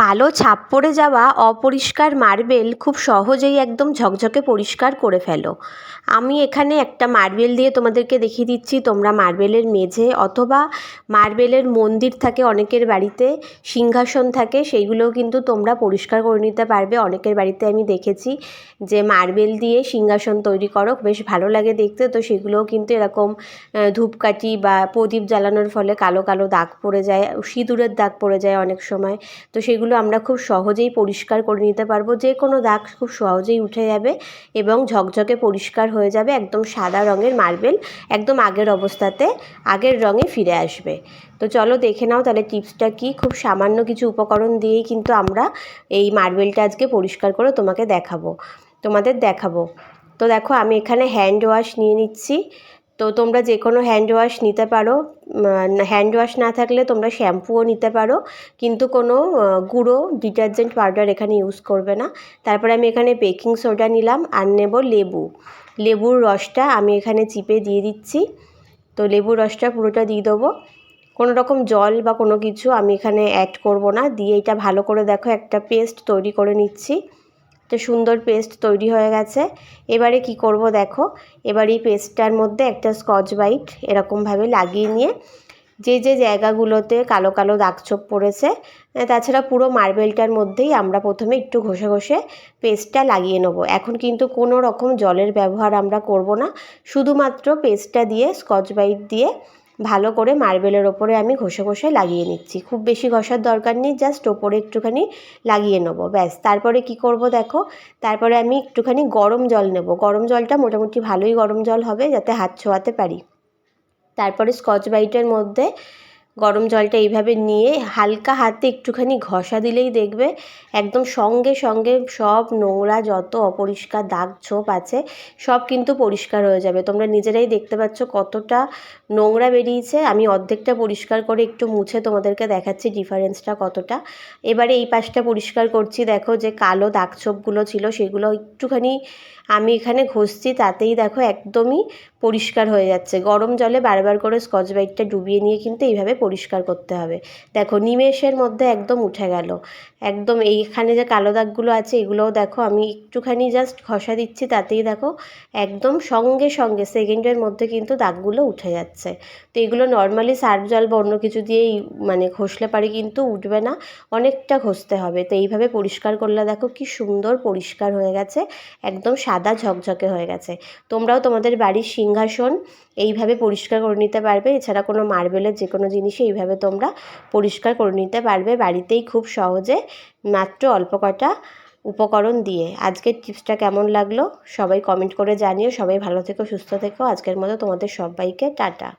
কালো ছাপ পড়ে যাওয়া অপরিষ্কার মার্বেল খুব সহজেই একদম ঝকঝকে পরিষ্কার করে ফেলো। আমি এখানে একটা মার্বেল দিয়ে তোমাদেরকে দেখিয়ে দিচ্ছি। তোমরা মার্বেলের মেঝে অথবা মার্বেলের মন্দির থাকে অনেকের বাড়িতে, সিংহাসন থাকে, সেইগুলোও কিন্তু তোমরা পরিষ্কার করে নিতে পারবে। অনেকের বাড়িতে আমি দেখেছি যে মার্বেল দিয়ে সিংহাসন তৈরি করো, বেশ ভালো লাগে দেখতে। তো সেগুলোও কিন্তু এরকম ধূপকাঠি বা প্রদীপ জ্বালানোর ফলে কালো কালো দাগ পড়ে যায়, সিঁদুরের দাগ পড়ে যায় অনেক সময়। তো সেগুলো সেগুলো আমরা খুব সহজেই পরিষ্কার করে নিতে পারব। যে কোনো দাগ খুব সহজেই উঠে যাবে এবং ঝকঝকে পরিষ্কার হয়ে যাবে একদম সাদা রঙের মার্বেল একদম আগের অবস্থাতে আগের রঙে ফিরে আসবে। তো চলো দেখে নাও তাহলে টিপসটা কি? খুব সামান্য কিছু উপকরণ দিয়েই কিন্তু আমরা এই মার্বেলটা আজকে পরিষ্কার করে তোমাকে দেখাবো। তোমাদের দেখাবো। তো দেখো আমি এখানে হ্যান্ড ওয়াশ নিয়ে নিচ্ছি। তো তোমরা যে কোনো হ্যান্ড ওয়াশ নিতে পারো হ্যান্ড ওয়াশ না থাকলে তোমরা শ্যাম্পুও নিতে পারো, কিন্তু কোনো গুঁড়ো ডিটারজেন্ট পাউডার এখানে ইউজ করবে না। তারপরে আমি এখানে বেকিং সোডা নিলাম আর নেব লেবু। লেবুর রসটা আমি এখানে চিপে দিয়ে দিচ্ছি। তো লেবুর রসটা পুরোটা দিয়ে দেবো। কোনো রকম জল বা কোনো কিছু আমি এখানে অ্যাড করব না। দিয়ে এটা ভালো করে দেখো, একটা পেস্ট তৈরি করে নিচ্ছি। একটা সুন্দর পেস্ট তৈরি হয়ে গেছে। এবারে কি করব দেখো? এবার এই পেস্টটার মধ্যে একটা স্কচ বাইট এরকমভাবে লাগিয়ে নিয়ে যে যে জায়গাগুলোতে কালো কালো দাগছোপ পড়েছে তাছাড়া পুরো মার্বেলটার মধ্যেই আমরা প্রথমে একটু ঘষে ঘষে পেস্টটা লাগিয়ে নেব। এখন কিন্তু কোনো রকম জলের ব্যবহার আমরা করব না। শুধুমাত্র পেস্টটা দিয়ে স্কচ বাইট দিয়ে ভালো করে মার্বেলের ওপরে আমি ঘষে ঘষে লাগিয়ে নিচ্ছি। খুব বেশি ঘষার দরকার নেই, জাস্ট ওপরে একটুখানি লাগিয়ে নেব, ব্যাস। তারপরে কি করব দেখো, তারপরে আমি একটুখানি গরম জল নেব। গরম জলটা মোটামুটি ভালোই গরম জল হবে, যাতে হাত ছোঁয়াতে পারি। তারপরে স্কচ ব্রাইটের মধ্যে গরম জলটা এইভাবে নিয়ে হালকা হাতে একটুখানি ঘষা দিলেই দেখবে একদম সঙ্গে সঙ্গে সব নোংরা যত অপরিষ্কার দাগ ছোপ আছে, সব কিন্তু পরিষ্কার হয়ে যাবে। তোমরা নিজেরাই দেখতে পাচ্ছ কতটা নোংরা বেরিয়েছে। আমি অর্ধেকটা পরিষ্কার করে একটু মুছে তোমাদেরকে দেখাচ্ছি ডিফারেন্সটা কতটা। এবারে এই পাশটা পরিষ্কার করছি। দেখো যে কালো দাগ ছোপগুলো ছিল, সেগুলো একটুখানি আমি এখানে ঘষছি, তাতেই দেখো একদমই পরিষ্কার হয়ে যাচ্ছে। গরম জলে বারবার করে স্কচ ব্রাইটটা ডুবিয়ে নিয়ে কিন্তু এইভাবে পরিষ্কার করতে হবে। দেখো, নিমেষের মধ্যে একদম উঠে গেল। একদম এইখানে যে কালো দাগগুলো আছে, এগুলোও দেখো, আমি একটুখানি জাস্ট ঘষা দিচ্ছি, তাতেই দেখো একদম সঙ্গে সঙ্গে, সেকেন্ডের মধ্যে কিন্তু দাগগুলো উঠে যাচ্ছে। তো এগুলো নর্মালি সার্ফ জল বা অন্য কিছু দিয়েই মানে ঘষলে পারে কিন্তু উঠবে না, অনেকটা ঘষতে হবে। তো এইভাবে পরিষ্কার করলে দেখো কি সুন্দর পরিষ্কার হয়ে গেছে, একদম সাদা ঝকঝকে হয়ে গেছে। তোমরাও তোমাদের বাড়ির সিংহাসন এইভাবে পরিষ্কার করে নিতে পারবে। এছাড়া কোনো মার্বেলের যে কোনো জিনিসই এইভাবে তোমরা পরিষ্কার করে নিতে পারবে বাড়িতেই খুব সহজে। মাত্র অল্প কটা উপকরণ দিয়ে। আজকের টিপসটা কেমন লাগল? সবাই কমেন্ট করে জানিও। সবাই ভালো থেকো, সুস্থ থেকো। আজকের মতো তোমাদের সবাইকে টাটা।